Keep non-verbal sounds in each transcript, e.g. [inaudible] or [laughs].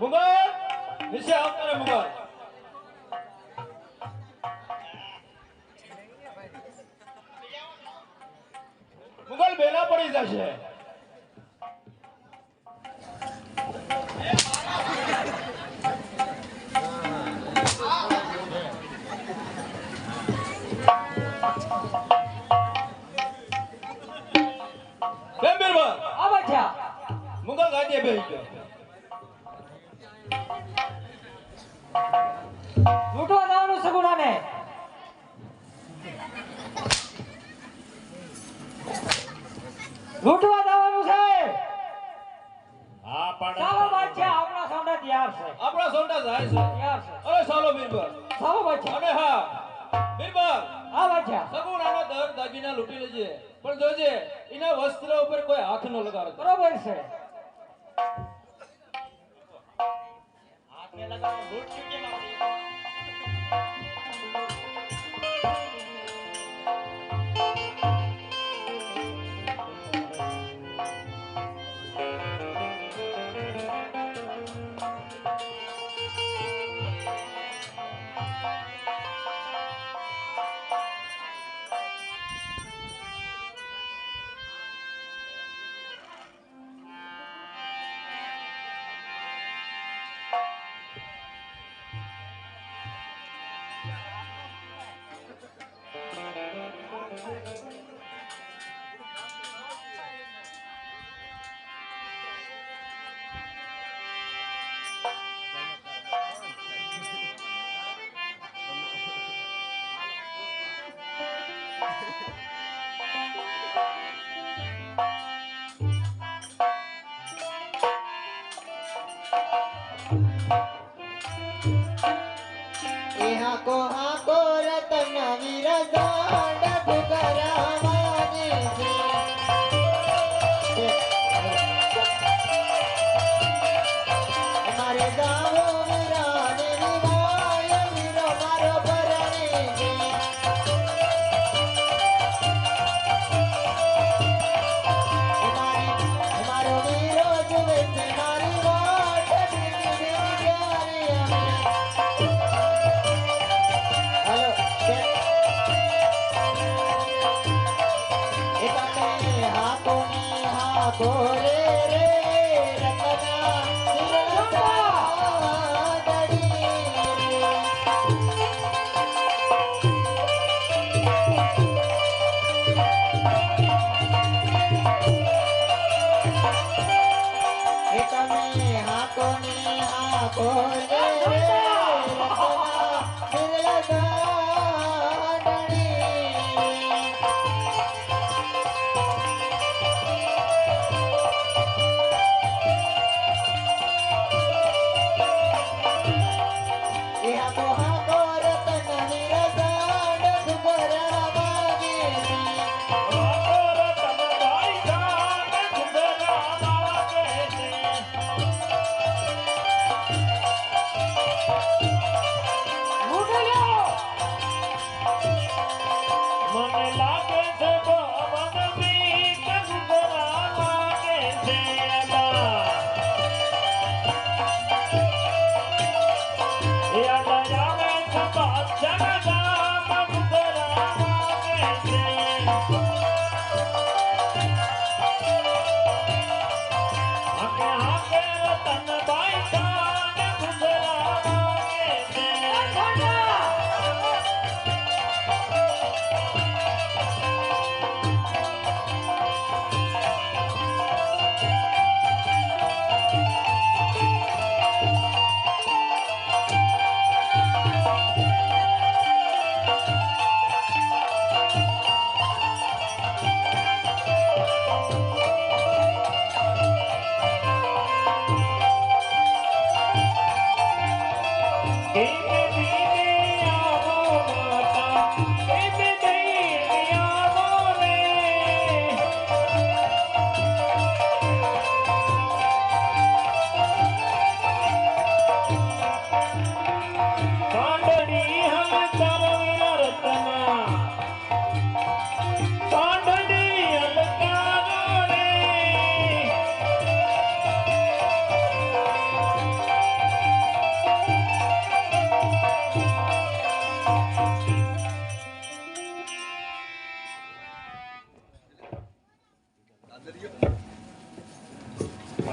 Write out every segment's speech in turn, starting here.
મુગલ નીચે આવતો રે મુગલ. મુગલ બેલા પડી જશે. મુગલ ગાદીએ બેસી ગયો. લૂંટવા જવાનું છે. હા ચાલો બાદ છે આપણા સામે તૈયાર છે. આપણા સોંડા જાય છે. તૈયાર છે. અરે ચાલો બીરબલ ચાલો બાદ અને હા બીરબલ આવે છે. સગુણાના દર દાગીના લૂંટી લેજે. પણ જોજે એના વસ્ત્ર ઉપર કોઈ હાથ ન લગાડતો. બરોબર છે. હાથને લગાડો લૂંટ ચૂકી રતન વિરદાડ ડુગરાવાને છે. ની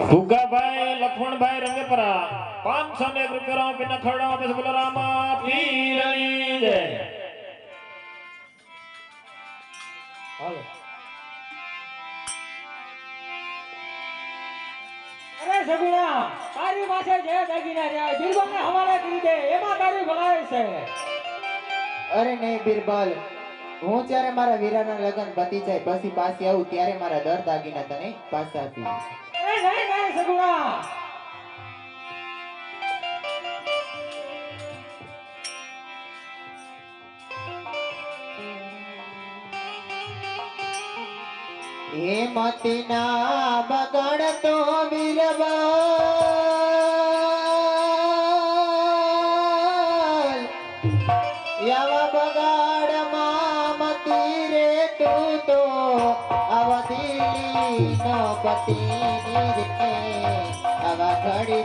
ભૂકાભાઈ લખમણભાઈ રંગપરા પાંચસો ને એક રૂપિયા પી નખડા પછી બોલરામા પીરની જય. હાલો. અરે સગુણા તારી પાસે જે દાગીના રહ્યા બિરબલ ને હવાલે કરી દે એમાં તારી ભલાઈ છે. અરે નહીં બિરબલ હું જ્યારે મારા વીરાના લગ્ન પતી જાય પછી પાસે આવું ત્યારે મારા દર દાગીના તને પાછા આપી સગવા એ મતિના બગડતો બિરબા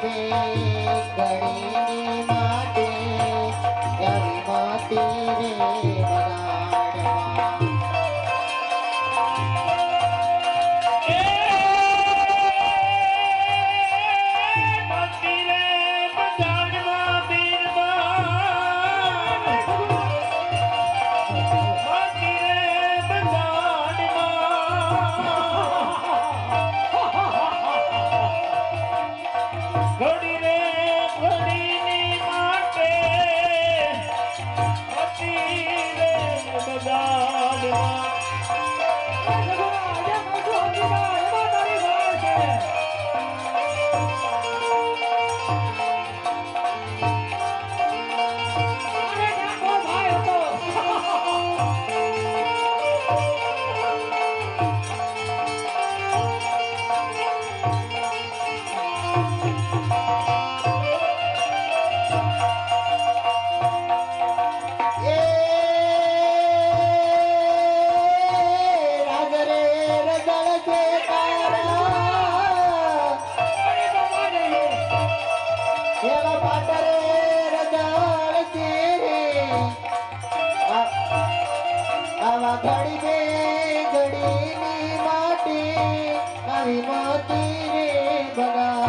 ver. रे बगा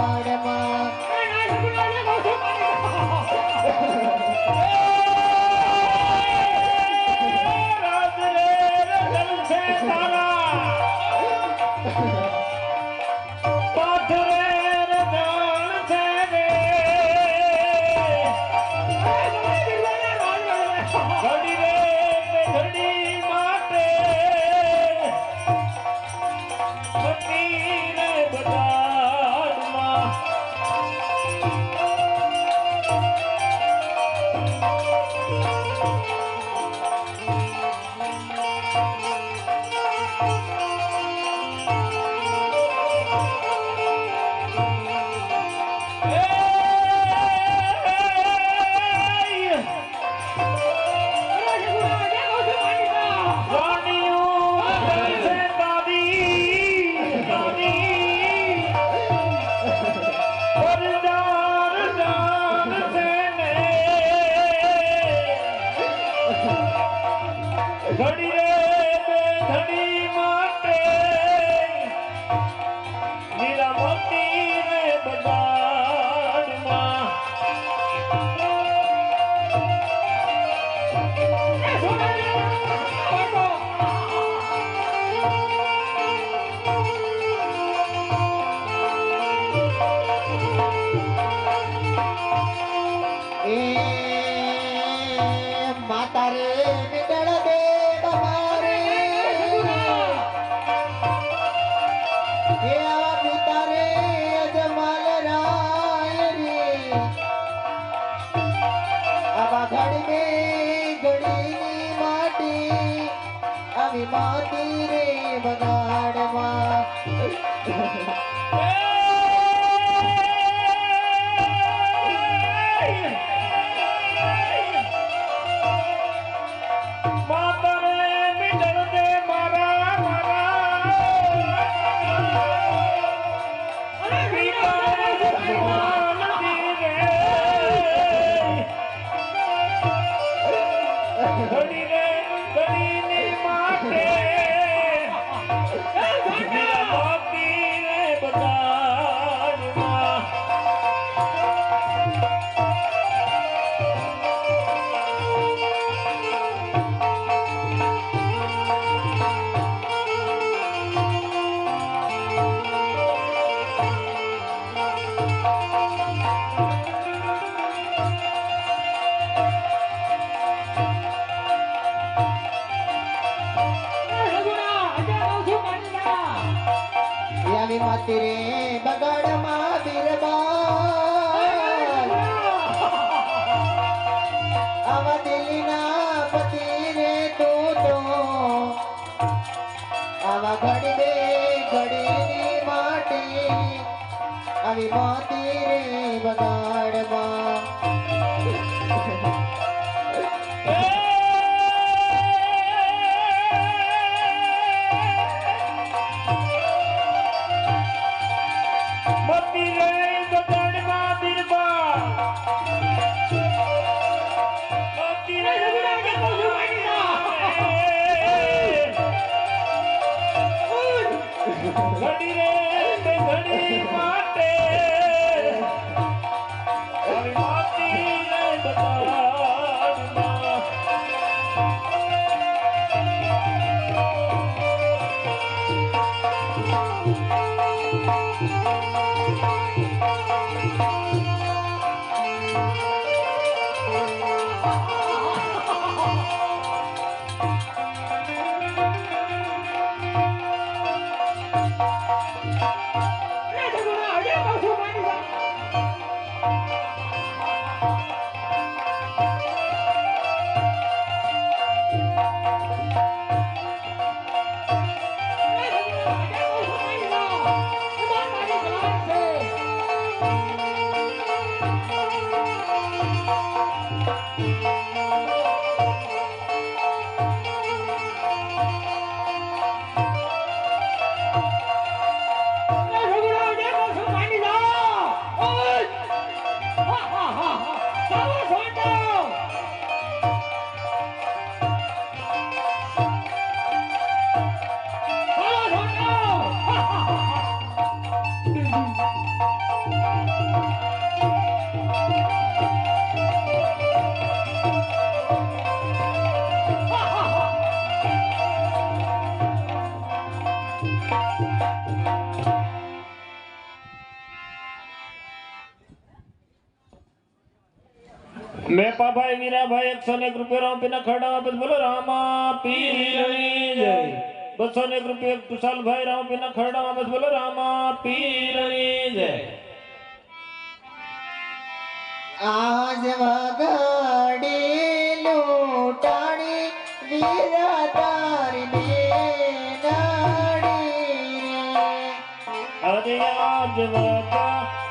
રે બગાડમાં [laughs] આવી રે બધા મેપાભાઈ વીરાભાઈ એકસો ને એક રૂપિયા રામપીના ખરડા બાબત બોલો રામા પીરની જય. બસો ને એક રૂપિયા તુષાલભાઈ રામપીના ખરડા બાબત બોલો રામા પીરની જય. આજ વગાડી લૂંટાણી વીરા તારી બેનાડી રે આજે આજ વગાડી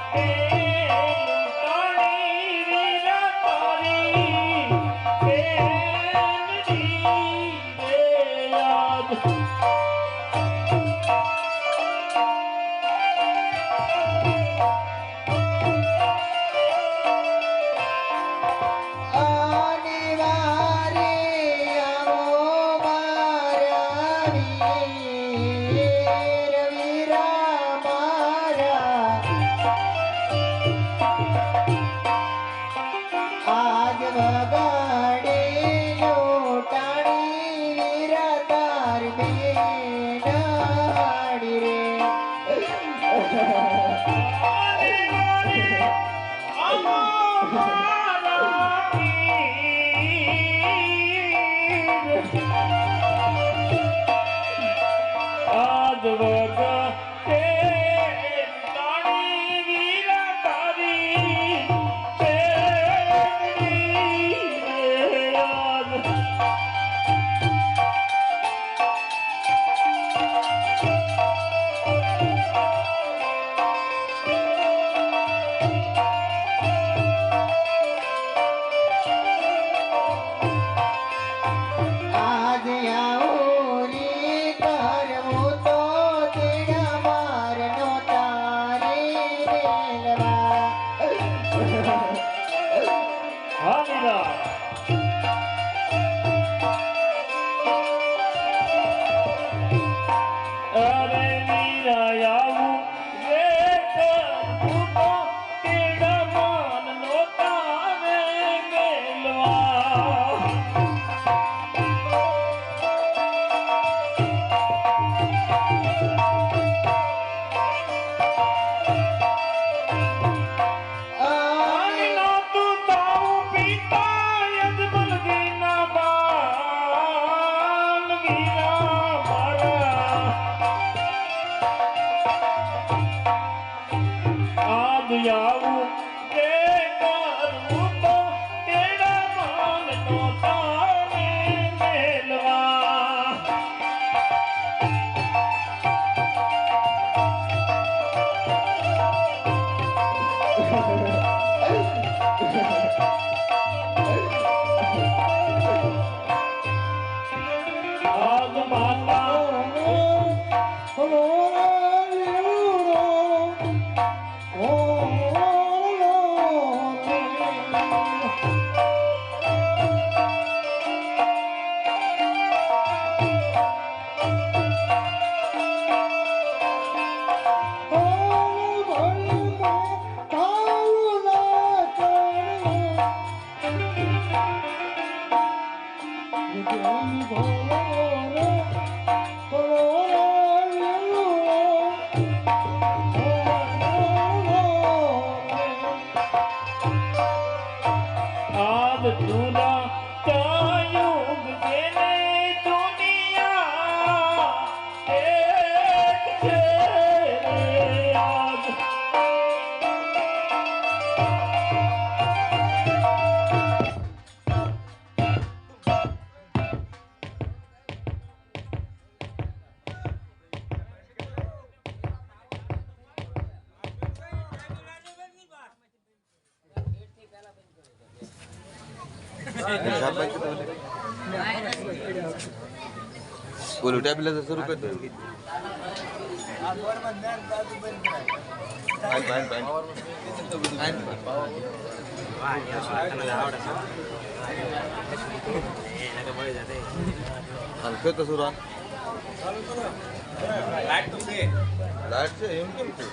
આજ જૂના ટેબ્લેટ શરૂ કરી દો હલકે તો સુરાન લાઈટ છે? એમ કેમ છે?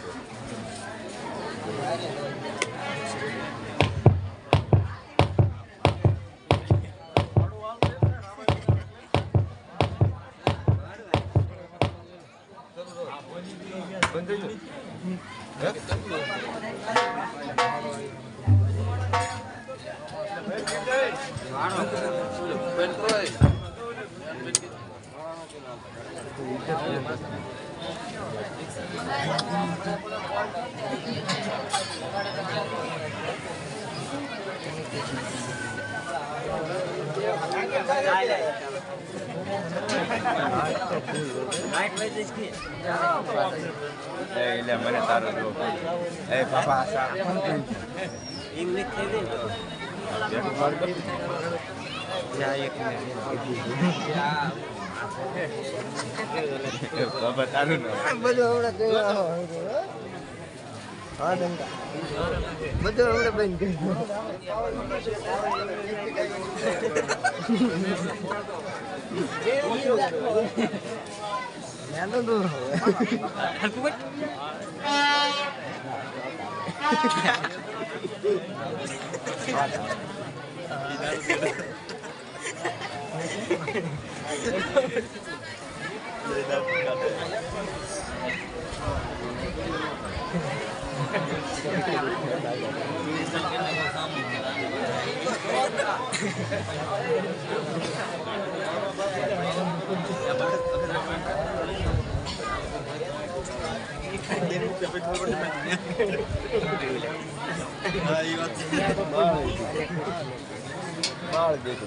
ગયું હે? એટલે મને તારો પડે. એ પાપા આશા બાબા તારું Nhắn luôn Hàn Quốc Hãy subscribe cho ಬಾಳ ಬೇಕು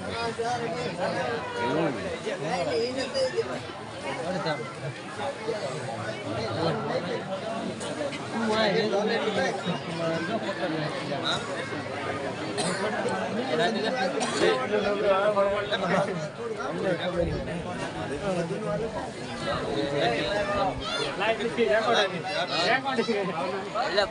લાઈટ રેકોર્ડિંગ રેકોર્ડિંગ